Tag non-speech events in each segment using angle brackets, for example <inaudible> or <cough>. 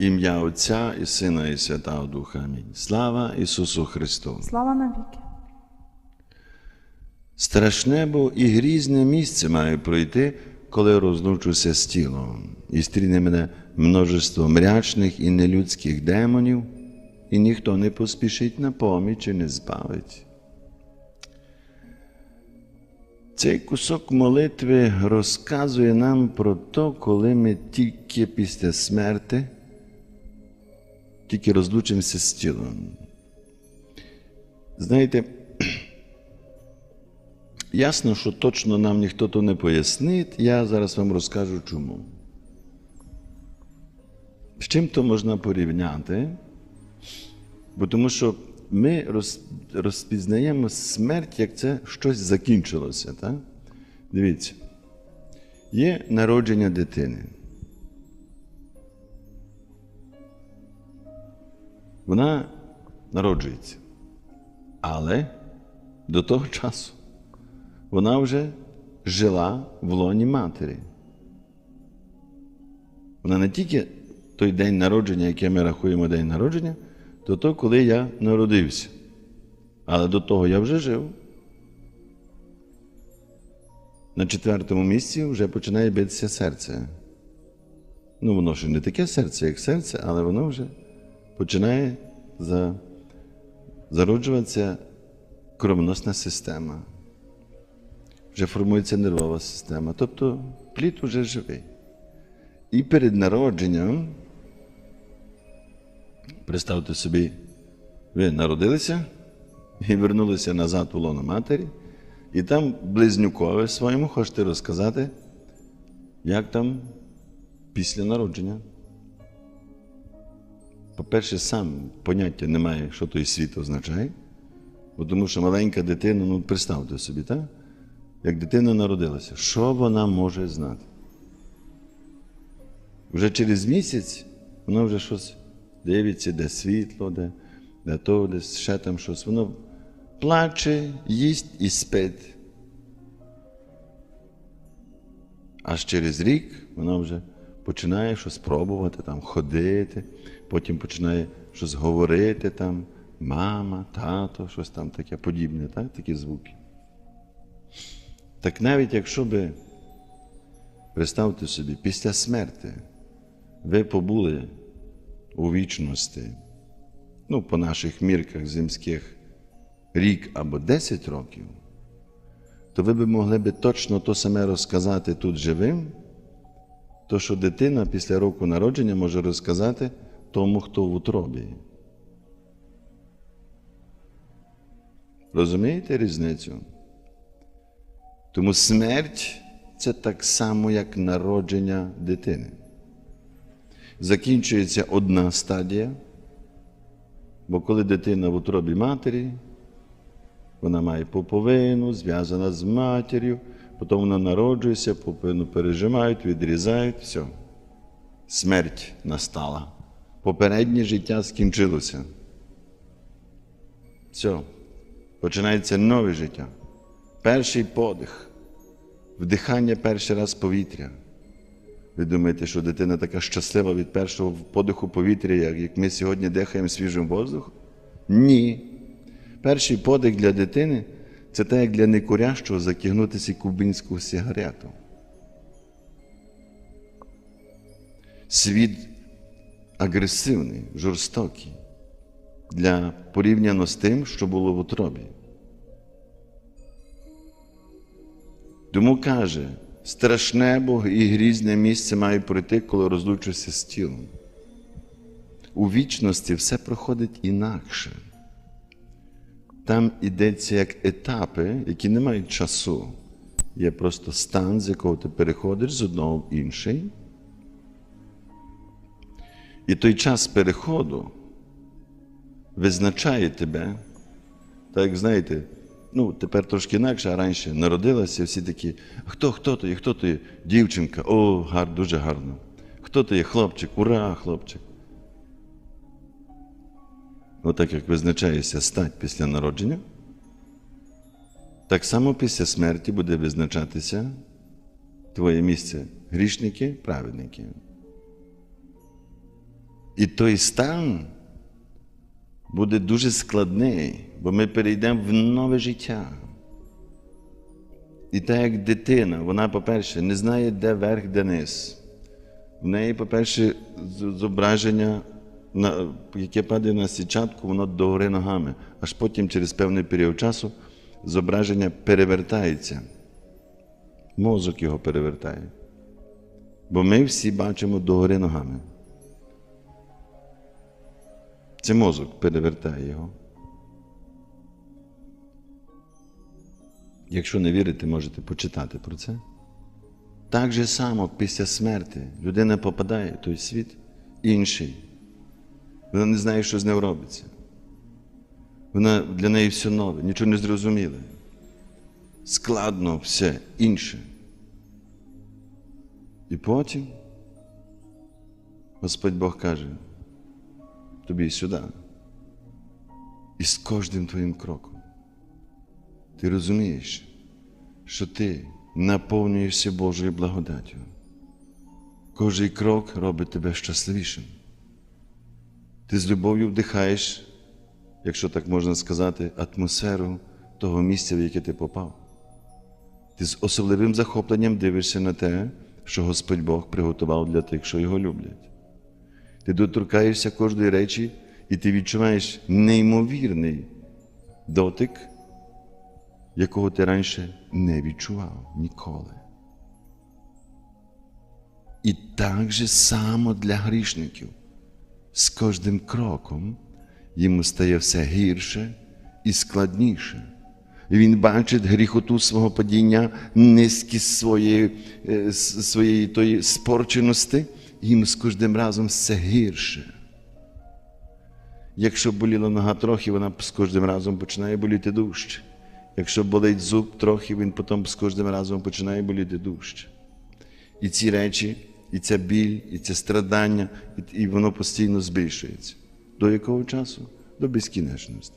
Ім'я Отця і Сина, і Святого Духа. Амінь. Слава Ісусу Христу! Слава навіки. Страшне бо і грізне місце маю пройти, коли розлучуся з тілом, і стріне мене множество мрячних і нелюдських демонів, і ніхто не поспішить на поміч і не збавить. Цей кусок молитви розказує нам про те, коли ми тільки після смерти, тільки розлучимося з тілом. Знаєте, <clears throat> Ясно, що точно нам ніхто то не пояснить, я зараз вам розкажу чому. З чим то можна порівняти? Бо тому що ми роз, розпізнаємо смерть, як це щось закінчилося. Так? Дивіться, є народження дитини. Вона народжується. Але до того часу вона вже жила в лоні матері. Вона не тільки той день народження, який ми рахуємо день народження, то то, коли я народився. Але до того я вже жив. На четвертому місці вже починає битися серце. Ну, воно ще не таке серце, як серце, але воно вже починає за... зароджуватися кровоносна система вже формується нервова система. Тобто плід вже живий. І перед народженням, представте собі, ви народилися і вернулися назад у лоно матері, і там близнюкове своєму хочете розказати, як там після народження. По-перше, сам поняття немає, що той світ означає, бо тому що маленька дитина, ну представте собі, так? як дитина народилася, що вона може знати? Вже через місяць вона вже щось дивиться, де світло, де, де то, де ще там щось. Воно плаче, їсть і спить. Аж через рік вона вже починає щось пробувати, там, ходити, потім починає щось говорити, там, мама, тато, щось там таке подібне, так? такі звуки. Так навіть якщо би, представте собі, після смерти ви побули у вічності, ну, по наших мірках земських рік або 10 років, то ви б могли би точно то саме розказати тут живим, то що дитина після року народження може розказати тому, хто в утробі. Розумієте різницю? Тому смерть це так само, як народження дитини. Закінчується одна стадія, бо коли дитина в утробі матері, вона має поповину, зв'язана з матір'ю, потім вона народжується, поповину пережимають, відрізають, все. Смерть настала. Попереднє життя скінчилося. Все. Починається нове життя. Перший подих, вдихання перший раз повітря. Ви думаєте, що дитина така щаслива від першого подиху повітря, як ми сьогодні дихаємо свіжим воздухом? Ні. Перший подих для дитини це те, як для некурящого закигнутися кубинську сигарету. Світ агресивний, жорстокий для порівняно з тим, що було в утробі. Тому каже, страшне Бог і грізне місце маю пройти, коли розлучуся з тілом. У вічності все проходить інакше. Там йдеться як етапи, які не мають часу. Є просто стан, з якого ти переходиш з одного в інший. І той час переходу визначає тебе, так знаєте, ну, тепер трошки інакше, а раніше народилася, всі такі, хто хто то хто то? Дівчинка, о, гар, дуже гарно. Хто то є хлопчик, ура, хлопчик. Отак як визначається стать після народження, так само після смерті буде визначатися твоє місце грішники, праведники. І той стан буде дуже складний, бо ми перейдемо в нове життя. І так як дитина, вона, по-перше, не знає, де верх, де низ. В неї, по-перше, зображення, яке падає на січатку, воно догори ногами. Аж потім, через певний період часу, зображення перевертається. Мозок його перевертає. Бо ми всі бачимо догори ногами. Це мозок перевертає його. Якщо не вірите, можете почитати про це. Так же само після смерті людина попадає в той світ інший. Вона не знає, що з нею робиться. Вона для неї все нове, нічого не зрозуміле. Складно все інше. І потім Господь Бог каже, тобі сюди. І з кожним твоїм кроком ти розумієш, що ти наповнюєшся Божою благодаттю. Кожний крок робить тебе щасливішим. Ти з любов'ю вдихаєш, якщо так можна сказати, атмосферу того місця, в яке ти попав. Ти з особливим захопленням дивишся на те, що Господь Бог приготував для тих, що його люблять. Ти доторкаєшся кожної речі, і ти відчуваєш неймовірний дотик, якого ти раніше не відчував ніколи. І так же само для грішників. З кожним кроком йому стає все гірше і складніше. Він бачить гріхоту свого падіння, низькість своєї, е, своєї тої спорченості, йому з кожним разом все гірше. Якщо боліла нога трохи, вона з кожним разом починає боліти дужче. Якщо болить зуб трохи, він потім з кожним разом починає боліти дужче. І ці речі, і ця біль, і це страдання, і воно постійно збільшується. До якого часу? До безкінечності.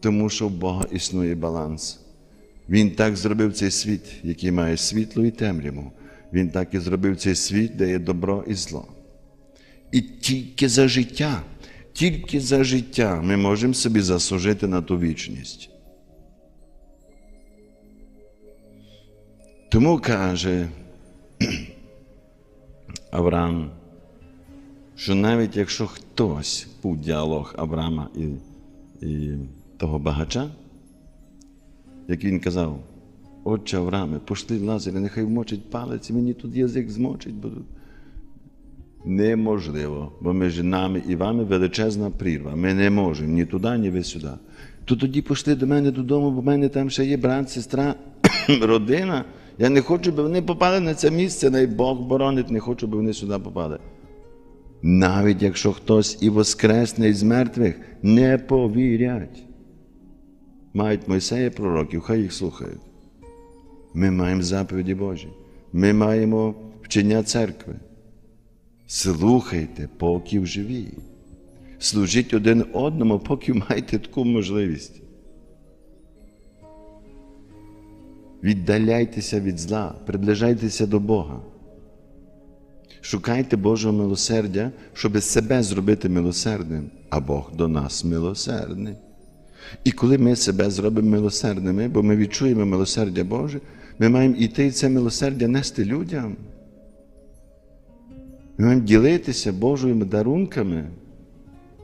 Тому що в Бога існує баланс. Він так зробив цей світ, який має світло і темряву. Він так і зробив цей світ, де є добро і зло. І тільки за життя, тільки за життя ми можемо собі заслужити на ту вічність. Тому каже <clears throat> Авраам, що навіть якщо хтось був діалог Авраама і, і того багача, як він казав, отче Аврааме, пошли Лазаря, нехай вмочить палець, і мені тут язик змочить, бо неможливо, бо між нами і вами величезна прірва. Ми не можемо ні туди, ні ви сюди. То тоді пішли до мене додому, бо в мене там ще є брат, сестра, <coughs> родина. Я не хочу, щоб вони попали на це місце, най Бог боронить, не хочу, щоб вони сюди попали. Навіть якщо хтось і воскресне із мертвих, не повірять. Мають Мойсея пророків, хай їх слухають. Ми маємо заповіді Божі. Ми маємо вчення церкви. Слухайте, поки живі. Служіть один одному, поки маєте таку можливість. Віддаляйтеся від зла, приближайтеся до Бога. Шукайте Божого милосердя, щоб себе зробити милосердним, а Бог до нас милосердний. І коли ми себе зробимо милосердними, бо ми відчуємо милосердя Боже, ми маємо іти і це милосердя нести людям. Ми маємо ділитися Божими дарунками.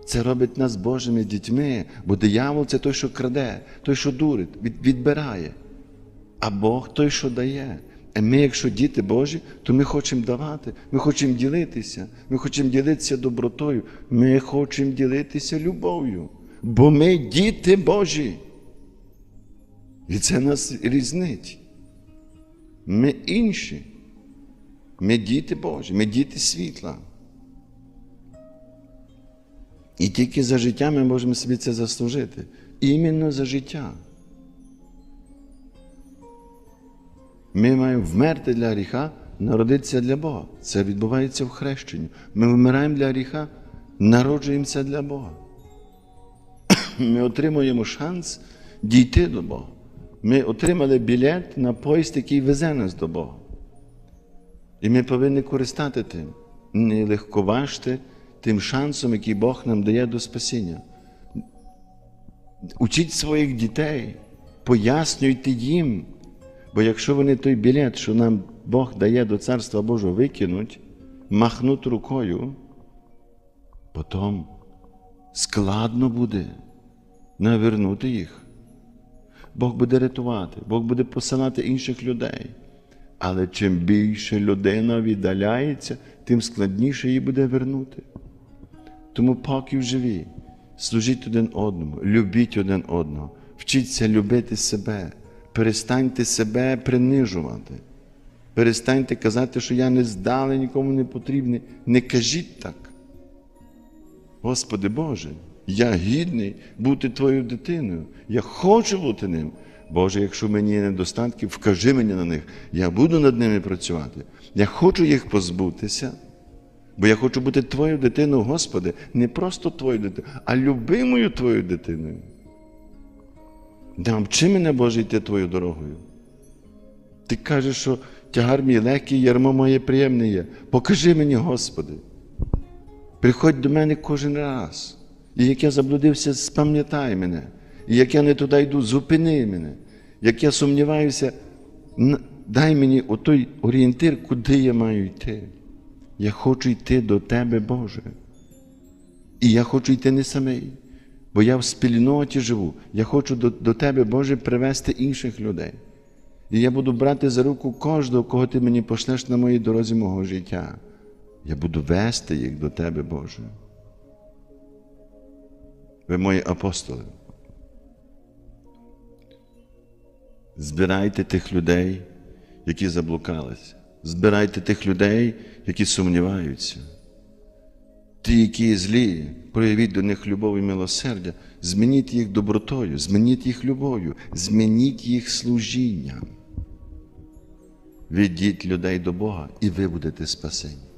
Це робить нас Божими дітьми, бо диявол це той, що краде, той, що дурить, відбирає. А Бог той, що дає. А ми, якщо діти Божі, то ми хочемо давати, ми хочемо ділитися, ми хочемо ділитися добротою, ми хочемо ділитися любов'ю. Бо ми діти Божі. І це нас різнить. Ми інші. Ми діти Божі, ми діти світла. І тільки за життя ми можемо собі це заслужити. Іменно за життя. Ми маємо вмерти для гріха, народитися для Бога. Це відбувається в хрещенні. Ми вмираємо для гріха, народжуємося для Бога. <coughs> Ми отримуємо шанс дійти до Бога. Ми отримали білет на поїзд, який везе нас до Бога. І ми повинні користати тим. не легковажте тим шансом, який Бог нам дає до спасіння. Учіть своїх дітей, пояснюйте їм. Бо якщо вони той білет, що нам Бог дає до Царства Божого, викинуть, махнуть рукою, потім складно буде навернути їх. Бог буде рятувати, Бог буде посилати інших людей. Але чим більше людина віддаляється, тим складніше її буде вернути. Тому поки живі, служіть один одному, любіть один одного, вчіться любити себе, перестаньте себе принижувати. Перестаньте казати, що я не здалий, нікому не потрібний. Не кажіть так. Господи Боже, я гідний бути Твоєю дитиною. Я хочу бути ним. Боже, якщо мені є недостатки, вкажи мені на них. Я буду над ними працювати. Я хочу їх позбутися. Бо я хочу бути твоєю дитиною, Господи, не просто твоєю дитиною, а любимою твоєю дитиною. Навчи мене, Боже, йти твоєю дорогою. Ти кажеш, що тягар мій легкий, ярмо моє приємне є. Покажи мені, Господи. Приходь до мене кожен раз. І як я заблудився, спам'ятай мене. І як я не туди йду, зупини мене. Як я сумніваюся, дай мені отой орієнтир, куди я маю йти. Я хочу йти до Тебе, Боже. І я хочу йти не самий, бо я в спільноті живу. Я хочу до, до Тебе, Боже, привести інших людей. І я буду брати за руку кожного, кого ти мені пошлеш на моїй дорозі мого життя. Я буду вести їх до Тебе, Боже. Ви мої апостоли. Збирайте тих людей, які заблукалися. Збирайте тих людей, які сумніваються. Ті, які злі, проявіть до них любов і милосердя, змініть їх добротою, змініть їх любов'ю, змініть їх служінням. Ведіть людей до Бога, і ви будете спасені.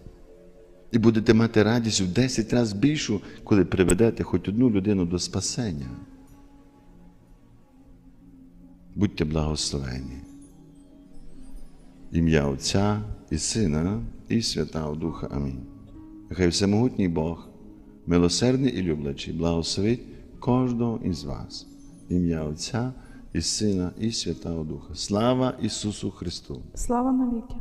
І будете мати радість в 10 разів більшу, коли приведете хоч одну людину до спасення. Будьте благословені. Ім'я Отця і Сина, і Святого Духа. Амінь. Нехай всемогутній Бог, милосердний і люблячий, благословить кожного із вас. Ім'я Отця і Сина, і Святого Духа. Слава Ісусу Христу! Слава навіки.